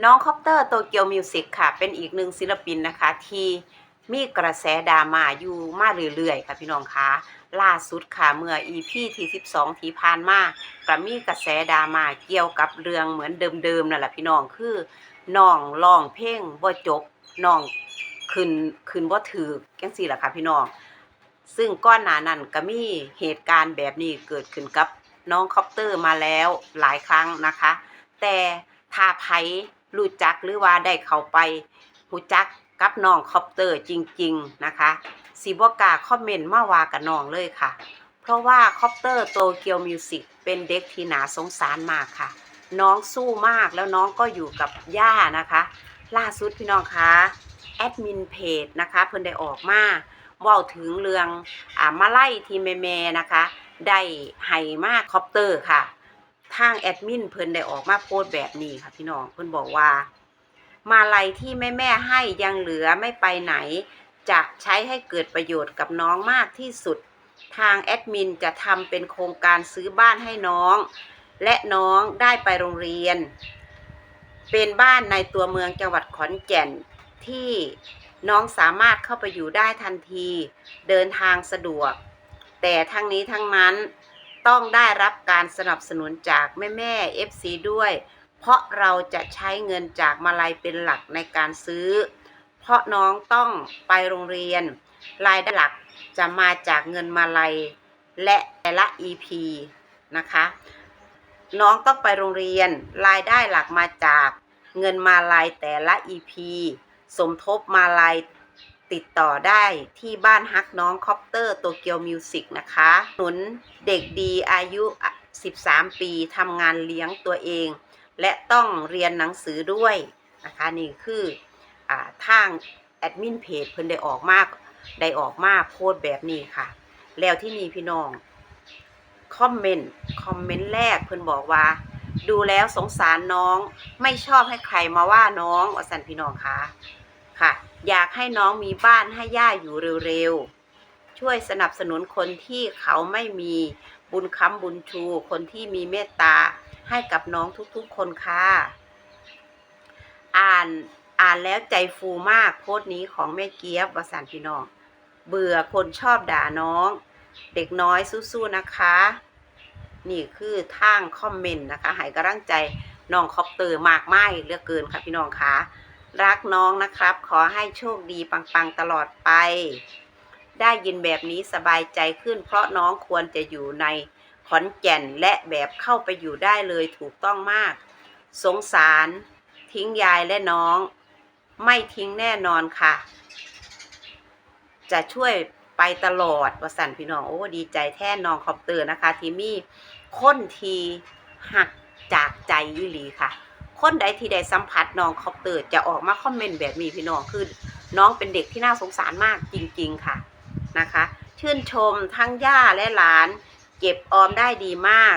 น้องคอปเตอร์โตเกียวมิวสิกค่ะ เป็นอีกหนึ่งศิลปินนะคะ ที่มีกระแสดราม่าอยู่มาเรื่อยๆ ค่ะพี่น้องคะล่าสุดค่ะเมื่อ EP ที่ 12 ที่ผ่านมาก็มีกระแสดราม่าเกี่ยวกับเรื่องเหมือนเดิมๆนั่นแหละพี่น้องคือน้องร้องเพลงบ่จบน้องขึ้นขึ้นบ่ถือจังซี่ล่ะค่ะพี่น้อง ซึ่งก้อนหนานั้นก็มีเหตุการณ์แบบนี้เกิดขึ้นกับน้องคอปเตอร์มาแล้วหลายครั้งนะคะ แต่ถ้าไผ รู้จักหรือว่าได้เข้าไปรู้จักกับน้องคอปเตอร์จริง ๆ นะคะสีบกาคอมเมนต์มาว่ากับน้องเลยค่ะ เพราะว่าคอปเตอร์โตเกียวมิวสิกเป็นเด็กที่หนาสงสารมากค่ะ น้องสู้มากแล้วน้องก็อยู่กับย่านะคะ ล่าสุดพี่น้องคะแอดมินเพจนะคะ เพิ่นได้ออกมาว้าถึงเรื่องอ่ามาไล่ทีแม่ๆนะคะ ได้ให้มากคอปเตอร์ค่ะ ทางแอดมินเพิ่นได้ออกมาโพสต์แบบนี้ค่ะพี่น้องเพิ่นบอกว่า มาลัยที่แม่แม่ให้ยังเหลือไม่ไปไหน จะใช้ให้เกิดประโยชน์กับน้องมากที่สุด ทางแอดมินจะทำเป็นโครงการซื้อบ้านให้น้อง และน้องได้ไปโรงเรียน เป็นบ้านในตัวเมืองจังหวัดขอนแก่นที่น้องสามารถเข้าไปอยู่ได้ทันที เดินทางสะดวก แต่ทั้งนี้ทั้งนั้น ต้องได้รับการสนับสนุนจากแม่แม่ๆ FC ด้วย เพราะเราจะใช้เงินจากมาลัยเป็นหลักในการซื้อ เพราะน้องต้องไปโรงเรียน รายได้หลักจะมาจากเงินมาลัย และแต่ละ EP นะคะ น้องต้องไปโรงเรียน รายได้หลักมาจากเงินมาลัยแต่ละ EP สมทบมาลัย ติดต่อได้ที่บ้านฮักน้องคอปเตอร์โตเกียวมิวสิกนะคะหนุนเด็กดีอายุ 13 ปีทำงานเลี้ยงตัวเอง และต้องเรียนหนังสือด้วยนะคะนี่คืออทางแอดมินเพจเพิ่นได้ออกมากได้ออกมาโพสต์แบบนี้ค่ะ แล้วที่นี่พี่น้องคอมเมนต์คอมเมนต์แรกเพิ่นบอกว่า ดูแล้วสงสารน้องไม่ชอบให้ใครมาว่าน้องอสันพี่น้องคะค่ะ อยากให้น้องมีบ้านให้ย่าอยู่เร็วๆ ช่วยสนับสนุนคนที่เขาไม่มีบุญค้ำบุญชู คนที่มีเมตตาให้กับน้องทุกๆคนค่ะ อ่านอ่านแล้วใจฟูมากโพสต์นี้ของแม่เกียบวสันพี่น้อง เบื่อคนชอบด่าน้อง เด็กน้อยสู้ๆนะคะ นี่คือทางคอมเมนต์นะคะให้กำลังใจน้องคอปเตอร์มากไม้เหลือกเกินค่ะพี่น้องคะ รักน้องนะครับ ขอให้โชคดีปังๆตลอดไป ได้ยินแบบนี้สบายใจขึ้น เพราะน้องควรจะอยู่ในขอนแก่นและแบบเข้าไปอยู่ได้เลยถูกต้องมาก สงสาร ทิ้งยายและน้อง ไม่ทิ้งแน่นอนค่ะ จะช่วยไปตลอดวสันพี่น้อง โอ้ ดีใจแท่น้องคอปเตือร์นะคะ ทีมี่ค้นทีหักจากใจยิหลีค่ะ คนใดที่ได้สัมผัสน้องคอปเตอร์จะออกมาคอมเมนต์แบบนี้พี่น้องคือน้องเป็นเด็กที่น่าสงสารมากจริงๆค่ะนะคะ ชื่นชมทั้งย่าและหลาน เก็บออมได้ดีมาก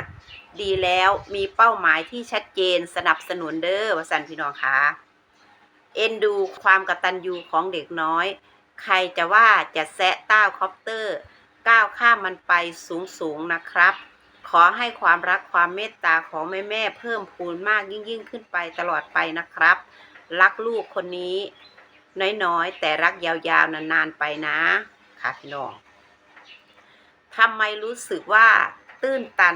ดีแล้วมีเป้าหมายที่ชัดเจนสนับสนุนเด้อวสันพี่น้องค่ะเอ็นดูความกตัญญูของเด็กน้อย ใครจะว่าจะแซะต้าคอปเตอร์ ก้าวข้ามมันไปสูงๆนะครับ ขอให้ความรักความเมตตาของแม่แม่เพิ่มพูนมากยิ่งยิ่งขึ้นไปตลอดไปนะครับ รักลูกคนนี้น้อยๆ แต่รักยาวๆ นานๆ ไปนะ ค่ะพี่น้องทำไมรู้สึกว่าตื้นตัน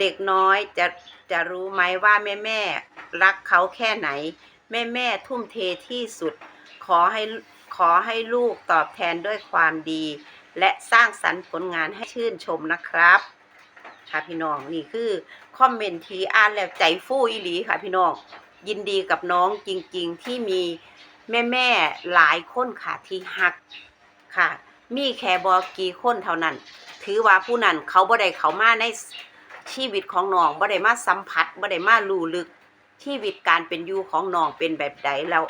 เด็กน้อยจะจะรู้ไหมว่าแม่แม่รักเขาแค่ไหน แม่แม่ทุ่มเทที่สุด ขอให้ขอให้ลูกตอบแทนด้วยความดี และสร้างสรรค์ผลงานให้ชื่นชมนะครับ ค่ะพี่น้องนี่คือคอมเมนต์ที่อ่านแล้วใจฟู่อีหลีค่ะพี่น้องยินดีกับน้องจริง ๆ ที่มีแม่แม่ๆหลายคนค่ะที่หักค่ะ มีแค่บอกี่คนเท่านั้น ถือว่าผู้นั้นเขาบ่ได้เขามาในชีวิตของน้องบ่ได้มาสัมผัสบ่ได้มารู้ลึกชีวิตการเป็นอยู่ของน้องเป็นแบบใดแล้ว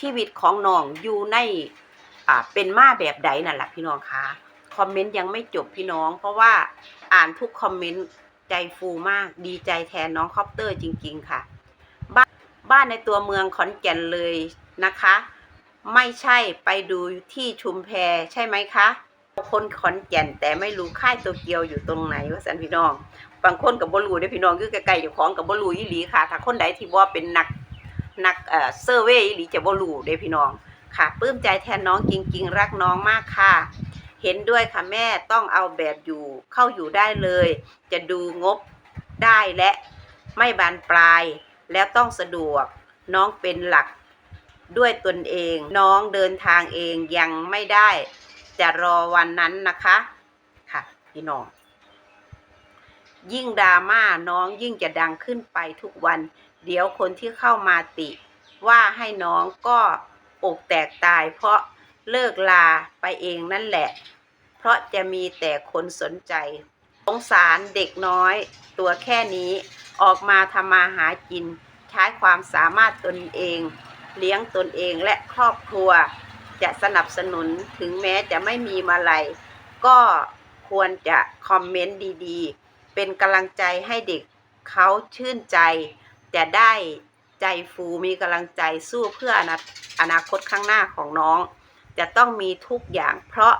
ชีวิตของน้องอยู่ในอ่าเป็นมาแบบใดนั่นแหละพี่น้องคะ คอมเมนต์ยังไม่จบพี่น้อง เพราะว่าอ่านทุกคอมเมนต์ใจฟูมากดีใจแทนน้องคอปเตอร์จริง ๆ ค่ะ บ้านบ้านในตัวเมืองขอนแก่นเลยนะคะ ไม่ใช่ไปดูที่ชุมแพใช่ไหมคะคนขอนแก่นแต่ไม่รู้ค่ายโตเกียวอยู่ตรงไหนว่าสันพี่น้องบางคนกับบรูได้พี่น้องคือใกล้ๆอยู่ของกับบรูอีหลีค่ะ ถ้าคนใดที่ว่าเป็นนักนักเอ่อเซอร์เวยหรือจะบ่รู้เด้พี่น้องค่ะปลื้มใจแทนน้องจริง ๆ รักน้องมากค่ะ เห็นด้วยค่ะแม่ต้องเอาแบบอยู่เข้าอยู่ได้เลย จะดูงบได้และไม่บานปลาย แล้วต้องสะดวกน้องเป็นหลักด้วยตนเอง น้องเดินทางเองยังไม่ได้ จะรอวันนั้นนะคะค่ะพี่น้อง ยิ่งดราม่าน้องยิ่งจะดังขึ้นไปทุกวัน เดี๋ยวคนที่เข้ามาติ ว่าให้น้องก็อกแตกตายเพราะ เลิกลาไปเองนั่นแหละ เพราะจะมีแต่คนสนใจ สงสารเด็กน้อย ตัวแค่นี้ออกมาทำมาหากิน ใช้ความสามารถตนเอง เลี้ยงตนเองและครอบครัว จะสนับสนุนถึงแม้จะไม่มีมาลัยก็ควรจะคอมเมนต์ดีๆ เป็นกำลังใจให้เด็กเขาชื่นใจ จะได้ใจฟูมีกำลังใจสู้เพื่ออนาอนาคตข้างหน้าของน้อง จะต้องมีทุกอย่างเพราะ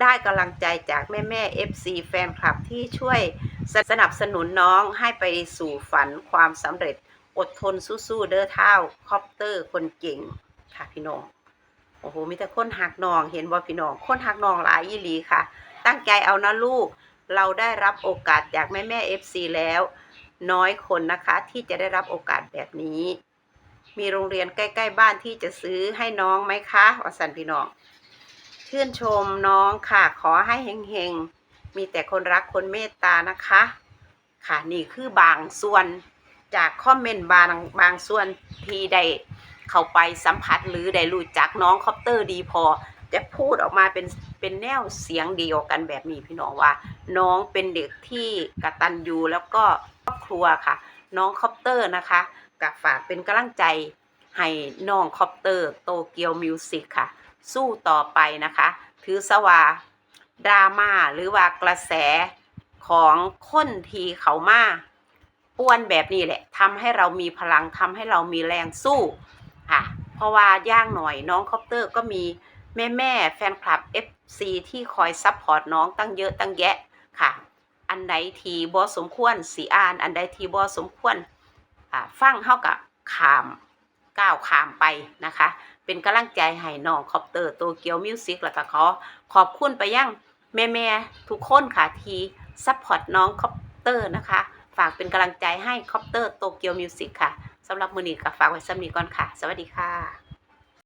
ได้กำลังใจจากแม่แม่ FC แฟนคลับที่ช่วยสนับสนุนน้องให้ไปสู่ฝันความสำเร็จอดทนสู้ๆเด้อเท่าคอปเตอร์คนเก่งค่ะพี่น้องโอ้โหมีแต่คนหักนองเห็นว่าพี่น้องคนหักนองหลายยี่หลีค่ะ ตั้งใจเอานะลูก เราได้รับโอกาสจากแม่แม่เอฟซีแล้ว น้อยคนนะคะที่จะได้รับโอกาสแบบนี้ มีโรงเรียนใกล้ ๆ บ้านที่จะซื้อให้น้องไหมคะวสันพี่น้องชื่นชมน้องค่ะขอให้เฮงๆ มีแต่คนรักคนเมตตานะคะ ค่ะนี่คือบางส่วนจากคอมเมนต์บางบางส่วนที่ได้เข้าไปสัมผัสหรือได้รู้จักน้องคอปเตอร์ดีพอ จะพูดออกมาเป็นเป็นแนวเสียงเดียวกันแบบนี้พี่น้องว่า น้องเป็นเด็กที่กตัญญูแล้วก็ครอบครัวค่ะ น้องคอปเตอร์นะคะ กับฝากเป็นกำลังใจให้น้องคอปเตอร์โตเกียวมิวสิกค่ะ สู้ต่อไปนะคะ ถือสว่าดราม่าหรือว่ากระแสของคนทีเขามาป่วนแบบนี้แหละทำให้เรามีพลังทำให้เรามีแรงสู้ค่ะเพราะว่าย่างหน่อยน้องคอปเตอร์ก็มีแม่แม่แฟนคลับ FC ที่คอยซัพพอร์ตน้องตั้งเยอะตั้งแยะค่ะ อันใดทีบอสมควรสีอ่าน อันใดทีบอสมควร ฟังเข้ากับขามก้าวขามไปนะคะ เป็นกำลังใจให้น้องคอปเตอร์โตเกียวมิวสิกแล้วก็ขอขอบคุณไปยังแม่แม่ๆทุกคนค่ะที่ซัพพอร์ตน้องคอปเตอร์นะคะ ฝากเป็นกำลังใจให้คอปเตอร์โตเกียวมิวสิกค่ะสำหรับมือนี้ก็ฝากไว้สำนีก่อนค่ะ สวัสดีค่ะ